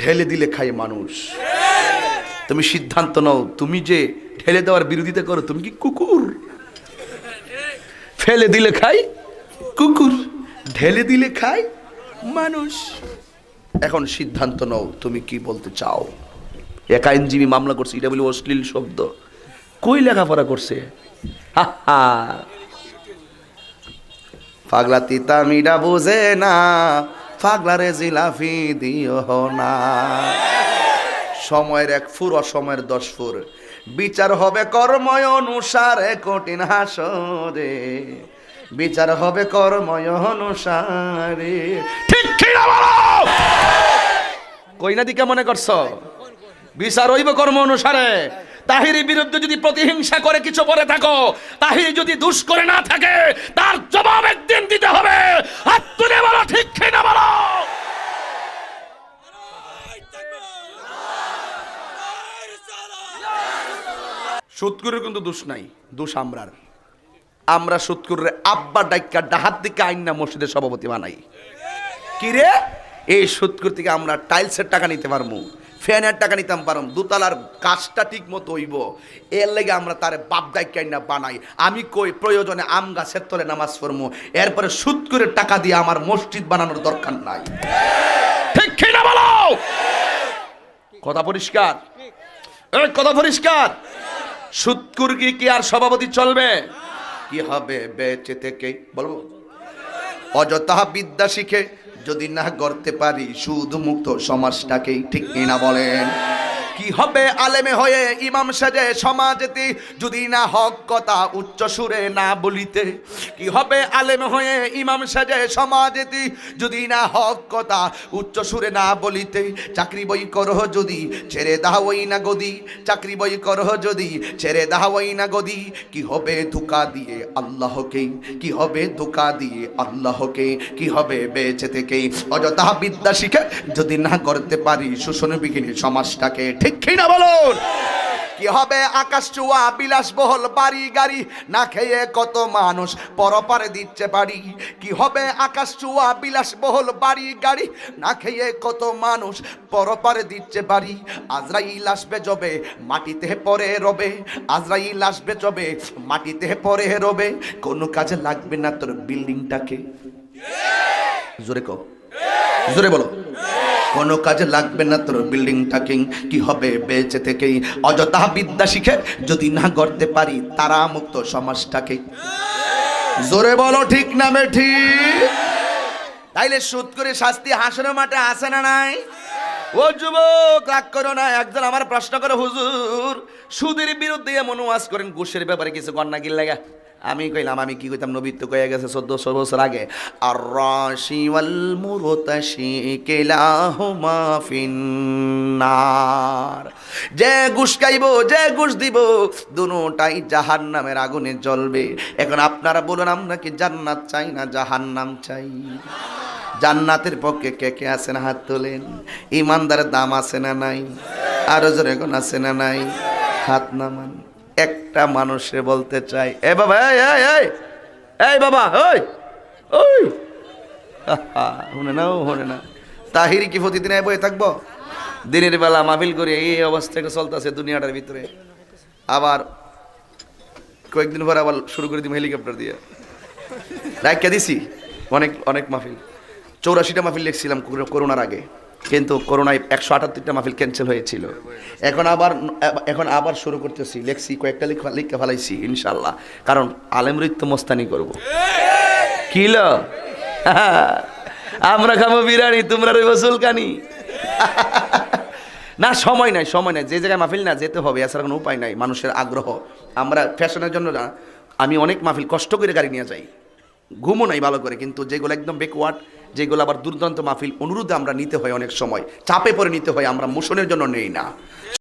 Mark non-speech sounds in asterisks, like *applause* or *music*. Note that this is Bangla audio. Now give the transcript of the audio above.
ঢেলে দিলে খায় মানুষ। তুমি সিদ্ধান্ত নাও, তুমি যে ঢেলে দেওয়ার বিরোধিতা করো, তুমি কি কুকুর? ফেলে দিলে খাই কুকুর, ঢেলে দিলে খাই মানুষ। এখন সিদ্ধান্ত নাও, তুমি কি বলতে চাও? এক আইনজীবী মামলা করছে, এটা বলে অশ্লীল শব্দ। কই লেখাপড়া করছে? পাগলা তিতা মিডা বোঝে না পাগলারে জিলাফি দিও না। সময়ের এক ফুর, অসময়ের দশ ফুর। বিচার হবে কর্ময় অনুসারে কঠিন হাসরে। বিচার হবে কর্ময় অনুসারে। ঠিক কি না কই না দিকে মনে করছ? বিচার হইব কর্ম অনুসারে। তাহিরি বিরুদ্ধে যদি প্রতিহিংসা করে কিছু বলে থাকো, তাহির যদি দুষ করে না থাকে, তার জবাব একদিন দিতে হবে। হাত তুলে বলো, ঠিক না বলো? সুৎকুরের কিন্তু দোষ নাই, দোষ আমরার। আমরা সুৎকুরের আব্বা ডাইকা ডাহাত দিকে আইন না মসজিদের সভাপতি বানাই। কি রে? এই সুৎকুর থেকে আমরা টাইলসের টাকা নিতে পারব। ফ্যানের টাকা নিতাম পারম দুতলার কাজটা ঠিক মতো হইব। এর লেগে আমরা তার বাপ ডাইকা আইন না বানাই। আমি কই প্রয়োজনে আম গাছের তলে নামাজ পড়ব এরপরে সুদ করে টাকা দিয়ে আমার মসজিদ বানানোর দরকার নাই। ঠিক কি না বলো? কথা পরিষ্কার? কথা পরিষ্কার? সুৎকুর কি কি আর সভাপতি চলবে? কি হবে বেঁচে থেকে? বলব? অযথা বিদ্যা শিখে যদি না গড়তে পারি শুধু মুক্ত সমাজটাকেই ঠিক কিনা বলেন। কি হবে আলেমে হয়ে ইমাম সাজে সমাজেতে? যদি না হক কথা উচ্চ সুরে না বলিতে, কি হবে আলেম হয়ে ইমাম সাজে সমাজেতে? যদি না হক কথা উচ্চ সুরে না বলিতে, চাকরি বই করহ যদি, ছেড়ে দাওই না গদি। চাকরি বই করহ যদি, ছেড়ে দাওই না গদি। কি হবে ধোকা দিয়ে আল্লাহকে? কি হবে ধোকা দিয়ে আল্লাহকে? কি হবে বেঁচে থেকে? অযথা বিদ্যা শিখে যদি না করতে পারি শোষণ বিঘিনী সমাজটাকে ঠিক কি না বলুন? কি হবে আকাশ চুয়া বিলাসবহল বাড়ি গাড়ি? না খেয়ে কত মানুষ পরপারে দিচ্ছে বাড়ি। কি হবে আকাশ চুয়া বিলাসবহল বাড়ি গাড়ি? না খেয়ে কত মানুষ পরপারে দিচ্ছে বাড়ি। আজরাইল আসবে জবে মাটিতে পরে রবে। আজরাইল আসবে জবে মাটিতে পরে রবে। কোনো কাজে লাগবে না তোর বিল্ডিংটাকে। জোরে কো জোরে বলো। কোনো কাজে লাগবে না তোর বিল্ডিং টাকিং কি হবে বেঁচে থেকেই? অযথা বিদ্যা শিখে যদি না করতে পারি তারা মুক্ত সমাজটাকে। জোরে বলো ঠিক না ঠিক? তাইলে সুদ করে শাস্তি হাসনের মাঠে আসে না নাই? ও যুবক, রাগ করো না, একজন আমার প্রশ্ন করে, হুজুর, সুদের বিরুদ্ধে এমন করেন, ঘুষের ব্যাপারে কিছু কন্যা গিল লাগা আমি কইলাম, আমি কি কইতাম, নবী তো কয়ে গেছে চোদ্দশো বছর আগে আর রাশি ওয়াল মুরতাশি কেলাহুমা ফিন্নার। যে ঘুষ খাইব, যে ঘুষ দিব, দুটাই জাহান নামের আগুনে জ্বলবে। এখন আপনারা বলুন, আমরা কি জান্নাত চাই না জাহান্নাম চাই? জান্নাতের পক্ষে কে কে আছে না হাত তোলেন? ইমানদারের দাম আছে না নাই? আরও জোরে এখন আছে না নাই? হাত নামান। একটা মানুষে বলতে চাই। এ বাবা, এই বাবা ওই ওই শুনে না শুনে না তাহিরি কি প্রতিদিন এই বয়ে থাকব? দিনের বেলা মাহফিল করে এই অবস্থা চলতেছে দুনিয়াটার ভিতরে। আবার কয়েকদিন পর আবার শুরু করে দিব হেলিকপ্টার দিয়ে। রাইকা দিছি। অনেক অনেক মাহফিল। চৌরাশিটা মাহফিল লিখছিলাম করোনার আগে। কিন্তু করোনায় একশো আটাত্তরটা মাহফিল ক্যান্সেল হয়েছিল। এখন আবার এখন আবার শুরু করতেছি। লেখছি, কয়েকটা লিখা লিখে ফেলাইছি ইনশাল্লাহ কারণ আলেমরিত মস্তানি করব। কিল *laughs* আমরা খাব বিরিয়ানি, তোমরা রইব সুলকানি *laughs* না, সময় নাই সময় নাই। যে জায়গায় মাহফিল না, যেতে হবে, এছাড়া কোনো উপায় নাই। মানুষের আগ্রহ। আমরা ফ্যাশনের জন্য না, আমি অনেক মাহফিল কষ্ট করে গাড়ি নিয়ে যাই। ঘুমও নাই ভালো করে, কিন্তু যেগুলো একদম বেকওয়ার্ড যেগুলো আবার দুর্দান্ত মাহফিল, অনুরোধে আমরা নিতে হয় অনেক সময়। চাপে পরে নিতে হয়, আমরা মোশনের জন্য নেই না।